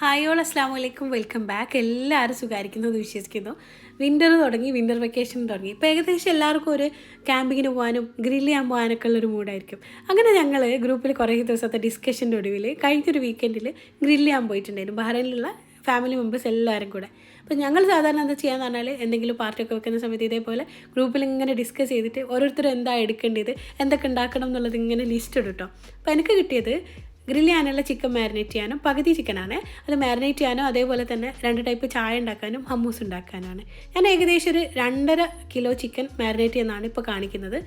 Hi all അസ്ലാം വലൈക്കും welcome back എല്ലാവരും സുഖമായിരിക്കുന്നു എന്ന് വിശ്വസിക്കുന്നു. വിന്റർ തുടങ്ങി വിന്റർ വെക്കേഷൻ തുടങ്ങി. ഇപ്പോൾ ഏകദേശം എല്ലാവർക്കും ഒരു ക്യാമ്പിങ്ങിന് പോകാനും ഗ്രിൽ ചെയ്യാൻ പോകാനൊക്കെ ഉള്ളൊരു മൂഡായിരിക്കും അങ്ങനെ ഞങ്ങൾ ഗ്രൂപ്പിൽ കുറേ ദിവസത്തെ ഡിസ്കഷന്റെ ഒടുവിൽ കഴിഞ്ഞൊരു വീക്കെൻഡിൽ ഗ്രില്ല് ചെയ്യാൻ പോയിട്ടുണ്ടായിരുന്നു. ബഹ്റൈനിലുള്ള ഫാമിലി മെമ്പേഴ്സ് എല്ലാവരും കൂടെ. അപ്പോൾ ഞങ്ങൾ സാധാരണ എന്താ ചെയ്യാന്ന് പറഞ്ഞാൽ എന്തെങ്കിലും പാർട്ടിയൊക്കെ വെക്കുന്ന സമയത്ത് ഇതേപോലെ ഗ്രൂപ്പിൽ ഇങ്ങനെ ഡിസ്കസ് ചെയ്തിട്ട് ഓരോരുത്തരും എന്താ എടുക്കേണ്ടത് എന്തൊക്കെ ഉണ്ടാക്കണം എന്നുള്ളത് ഇങ്ങനെ ലിസ്റ്റ് ഇടും കേട്ടോ അപ്പോൾ എനിക്ക് കിട്ടിയത് ഗ്രില്ല് ചെയ്യാനുള്ള ചിക്കൻ മാരിനേറ്റ് ചെയ്യാനും പകുതി ചിക്കനാണ്. അത് മാരിനേറ്റ് ചെയ്യാനും അതേപോലെ തന്നെ രണ്ട് ടൈപ്പ് ചായ ഉണ്ടാക്കാനും ഹമ്മൂസ് ഉണ്ടാക്കാനാണ് ഞാൻ ഏകദേശം ഒരു രണ്ടര കിലോ ചിക്കൻ മാരിനേറ്റ് ചെയ്യുന്നതാണ് ഇപ്പോൾ കാണിക്കുന്നത്.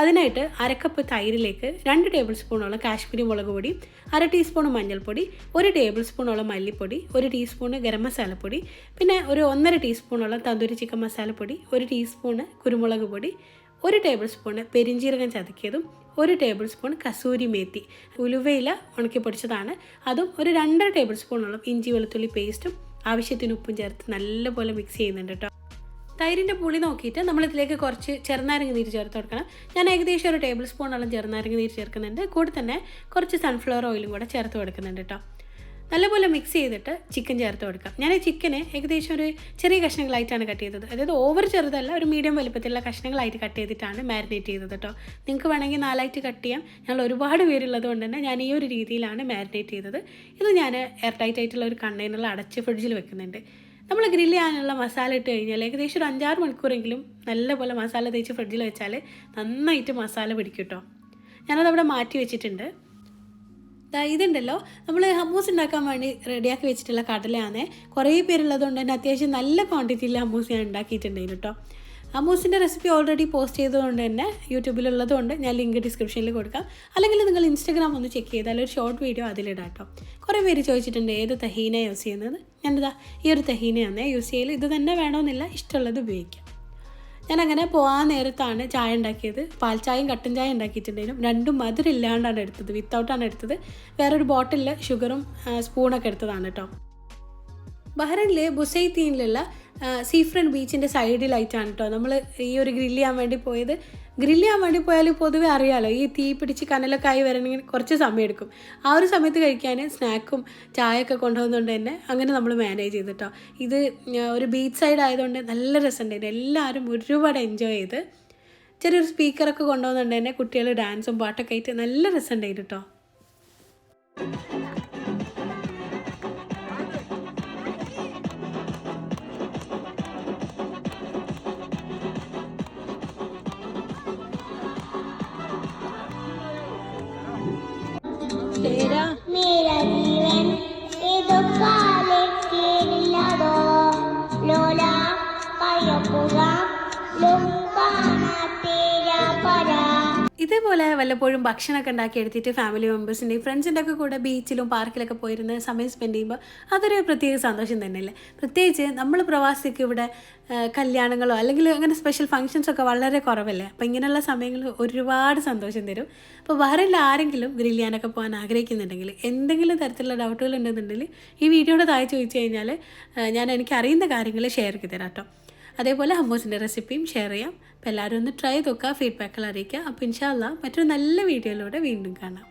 അതിനായിട്ട് അരക്കപ്പ് തൈരിലേക്ക് രണ്ട് ടേബിൾ സ്പൂണോളം കാശ്മീരി മുളക് പൊടി അര ടീസ്പൂൺ മഞ്ഞൾപ്പൊടി ഒരു ടേബിൾ സ്പൂണോളം മല്ലിപ്പൊടി ഒരു ടീസ്പൂണ് ഗരം മസാലപ്പൊടി പിന്നെ ഒരു ഒന്നര ടീസ്പൂണോളം തന്തൂരി ചിക്കൻ മസാലപ്പൊടി ഒരു ടീസ്പൂണ് കുരുമുളക് പൊടി ഒരു ടേബിൾ സ്പൂൺ പെരിഞ്ചീരകം ചതക്കിയതും ഒരു ടേബിൾ സ്പൂൺ കസൂരി മേത്തി. ഉലുവയില ഉണക്കി പൊടിച്ചതാണ്. അതും ഒരു രണ്ടര ടേബിൾ സ്പൂണോളം ഇഞ്ചി വെളുത്തുള്ളി പേസ്റ്റും ആവശ്യത്തിന് ഉപ്പും ചേർത്ത് നല്ലപോലെ മിക്സ് ചെയ്യുന്നുണ്ട് കേട്ടോ തൈരിന്റെ പുളി നോക്കിയിട്ട് നമ്മൾ ഇതിലേക്ക് കുറച്ച് ചെറുനാരങ്ങ നീര് ചേർത്ത് കൊടുക്കണം. ഞാൻ ഏകദേശം ഒരു ടേബിൾ സ്പൂണോളം ചെറുനാരങ്ങ നീര് ചേർക്കുന്നുണ്ട്. കൂടെ തന്നെ കുറച്ച് സൺഫ്ലവർ ഓയിലും കൂടെ ചേർത്ത് കൊടുക്കുന്നുണ്ട് കേട്ടോ നല്ലപോലെ മിക്സ് ചെയ്തിട്ട് ചിക്കൻ ചേർത്ത് കൊടുക്കാം. ഞാൻ ഈ ചിക്കനെ ഏകദേശം ഒരു ചെറിയ കഷ്ണങ്ങളായിട്ടാണ് കട്ട് ചെയ്തത്. അതായത് ഓവർ ചെറുതല്ല ഒരു മീഡിയം വലുപ്പത്തിലുള്ള കഷ്ണങ്ങളായിട്ട് കട്ട് ചെയ്തിട്ടാണ് മാരിനേറ്റ് ചെയ്തത് കേട്ടോ നിങ്ങൾക്ക് വേണമെങ്കിൽ നാലായിട്ട് കട്ട് ചെയ്യാം. ഞങ്ങൾ ഒരുപാട് പേരുള്ളത് കൊണ്ട് തന്നെ ഞാൻ ഈ ഒരു രീതിയിലാണ് മാരിനേറ്റ് ചെയ്തത്. ഇത് ഞാൻ എയർ ടൈറ്റ് ആയിട്ടുള്ള ഒരു കണ്ടെയ്നറിൽ അടച്ച് ഫ്രിഡ്ജിൽ വെക്കുന്നുണ്ട്. നമ്മൾ ഗ്രില്ല് ചെയ്യാനുള്ള മസാല ഇട്ട് കഴിഞ്ഞാൽ ഏകദേശം ഒരു അഞ്ചാറ് മണിക്കൂറെങ്കിലും നല്ലപോലെ മസാല തേച്ച് ഫ്രിഡ്ജിൽ വെച്ചാൽ നന്നായിട്ട് മസാല പിടിക്കും കേട്ടോ ഞാനതവിടെ മാറ്റി വെച്ചിട്ടുണ്ട്. ഇതുണ്ടല്ലോ. നമ്മൾ ഹമ്മൂസ് ഉണ്ടാക്കാൻ വേണ്ടി റെഡിയാക്കി വെച്ചിട്ടുള്ള കടലയാണ്. കുറേ പേരുള്ളത് കൊണ്ട് തന്നെ അത്യാവശ്യം നല്ല ക്വാണ്ടിറ്റിയിൽ ഹമ്മൂസ് ഞാൻ ഉണ്ടാക്കിയിട്ടുണ്ടായിരുന്നു കേട്ടോ. ഹമ്മൂസിന്റെ റെസിപ്പി ഓൾറെഡി പോസ്റ്റ് ചെയ്തതുകൊണ്ട് തന്നെ യൂട്യൂബിലുള്ളത് കൊണ്ട് ഞാൻ ലിങ്ക് ഡിസ്ക്രിപ്ഷനിൽ കൊടുക്കാം. അല്ലെങ്കിൽ നിങ്ങൾ ഇൻസ്റ്റാഗ്രാം ഒന്ന് ചെക്ക് ചെയ്താൽ ഒരു ഷോർട്ട് വീഡിയോ അതിലിടാം കേട്ടോ. കുറേ പേര് ചോദിച്ചിട്ടുണ്ട് ഏത് തഹീന യൂസ് ചെയ്യുന്നത്? ഞാനിതാ ഈ ഒരു തഹീനയാണ്. യൂസ് ചെയ്യൽ ഇത് തന്നെ വേണമെന്നില്ല ഇഷ്ടമുള്ളത് ഉപയോഗിക്കാം. ഞാൻ അങ്ങനെ പോകാൻ നേരത്താണ് ചായ ഉണ്ടാക്കിയത്. പാൽ ചായയും കട്ടൻ ചായ ഉണ്ടാക്കിയിട്ടുണ്ടായിരുന്നു. രണ്ടും മധുരം ഇല്ലാണ്ടാണ് എടുത്തത് വിത്തൗട്ടാണ് എടുത്തത്. വേറൊരു ബോട്ടിലിൽ ഷുഗറും സ്പൂണൊക്കെ എടുത്തതാണ് കേട്ടോ. ബഹ്റൈനിലെ ബുസൈത്തീനിലുള്ള സീഫ്രൺ ബീച്ചിന്റെ സൈഡിലായിട്ടാണ് കേട്ടോ നമ്മൾ ഈ ഒരു ഗ്രില്ല് ചെയ്യാൻ വേണ്ടി പോയത്. ഗ്രില്ല് ചെയ്യാൻ വേണ്ടി പോയാൽ പൊതുവെ അറിയാലോ ഈ തീ പിടിച്ച് കനലൊക്കെ ആയി വരണമെങ്കിൽ കുറച്ച് സമയം എടുക്കും ആ ഒരു സമയത്ത് കഴിക്കാൻ സ്നാക്കും ചായയൊക്കെ കൊണ്ടുപോകുന്നതുകൊണ്ട് തന്നെ അങ്ങനെ നമ്മൾ മാനേജ് ചെയ്തിട്ടോ ഇത് ആ, ഒരു ബീച്ച് സൈഡ് ആയതുകൊണ്ട് നല്ല രസമുണ്ടായിരുന്നു. എല്ലാവരും ഒരുപാട് എൻജോയ് ചെയ്ത് ചെറിയൊരു സ്പീക്കറൊക്കെ കൊണ്ടുപോകുന്നുണ്ട് തന്നെ കുട്ടികൾ ഡാൻസും പാട്ടൊക്കെ ആയിട്ട് നല്ല രസമുണ്ടായിരുന്നു കേട്ടോ ഇതേപോലെ വല്ലപ്പോഴും ഭക്ഷണമൊക്കെ ഉണ്ടാക്കി എടുത്തിട്ട് ഫാമിലി മെമ്പേഴ്സിന്റെയും ഫ്രണ്ട്സിന്റെ ഒക്കെ കൂടെ ബീച്ചിലും പാർക്കിലൊക്കെ പോയിരുന്ന് സമയം സ്പെൻഡ് ചെയ്യുമ്പോൾ അതൊരു പ്രത്യേക സന്തോഷം തന്നെയല്ലേ? പ്രത്യേകിച്ച് നമ്മൾ പ്രവാസിക്ക് ഇവിടെ കല്യാണങ്ങളോ അല്ലെങ്കിൽ അങ്ങനെ സ്പെഷ്യൽ ഫങ്ഷൻസ് ഒക്കെ വളരെ കുറവല്ലേ? അപ്പോൾ ഇങ്ങനെയുള്ള സമയങ്ങൾ ഒരുപാട് സന്തോഷം തരും. അപ്പോൾ വേറെ ആരെങ്കിലും ഗ്രിൽ ചെയ്യാനൊക്കെ പോകാൻ ആഗ്രഹിക്കുന്നുണ്ടെങ്കിൽ എന്തെങ്കിലും തരത്തിലുള്ള ഡൗട്ടുകൾ ഉണ്ടെന്നുണ്ടെങ്കിൽ ഈ വീഡിയോയുടെ താഴെ ചോദിച്ചു കഴിഞ്ഞാൽ ഞാൻ എനിക്ക് അറിയുന്ന കാര്യങ്ങൾ ഷെയർ ചെയ്ത് തരാം കേട്ടോ അതേപോലെ ഹമ്മൂസിന്റെ റെസിപ്പിയും ഷെയർ ചെയ്യാം. അപ്പോൾ എല്ലാവരും ഒന്ന് ട്രൈ നോക്കുക ഫീഡ്ബാക്കുകൾ അറിയിക്കുക. അപ്പോൾ ഇൻഷാല്ല മറ്റൊരു നല്ല വീഡിയോയിലൂടെ വീണ്ടും കാണാം.